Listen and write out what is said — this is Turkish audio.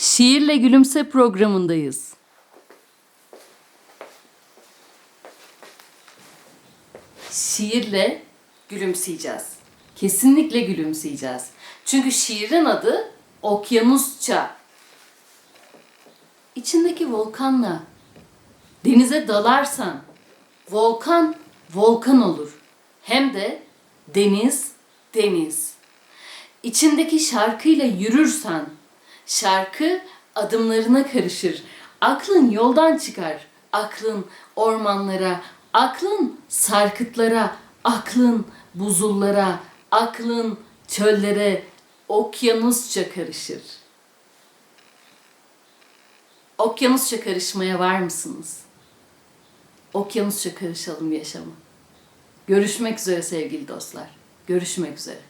Şiirle Gülümse programındayız. Şiirle gülümseyeceğiz. Kesinlikle gülümseyeceğiz. Çünkü şiirin adı Okyanusça. İçindeki volkanla denize dalarsan volkan volkan olur. Hem de deniz deniz. İçindeki şarkıyla yürürsen şarkı adımlarına karışır. Aklın yoldan çıkar. Aklın ormanlara, aklın sarkıtlara, aklın buzullara, aklın çöllere, okyanusça karışır. Okyanusça karışmaya var mısınız? Okyanusça karışalım yaşama. Görüşmek üzere sevgili dostlar. Görüşmek üzere.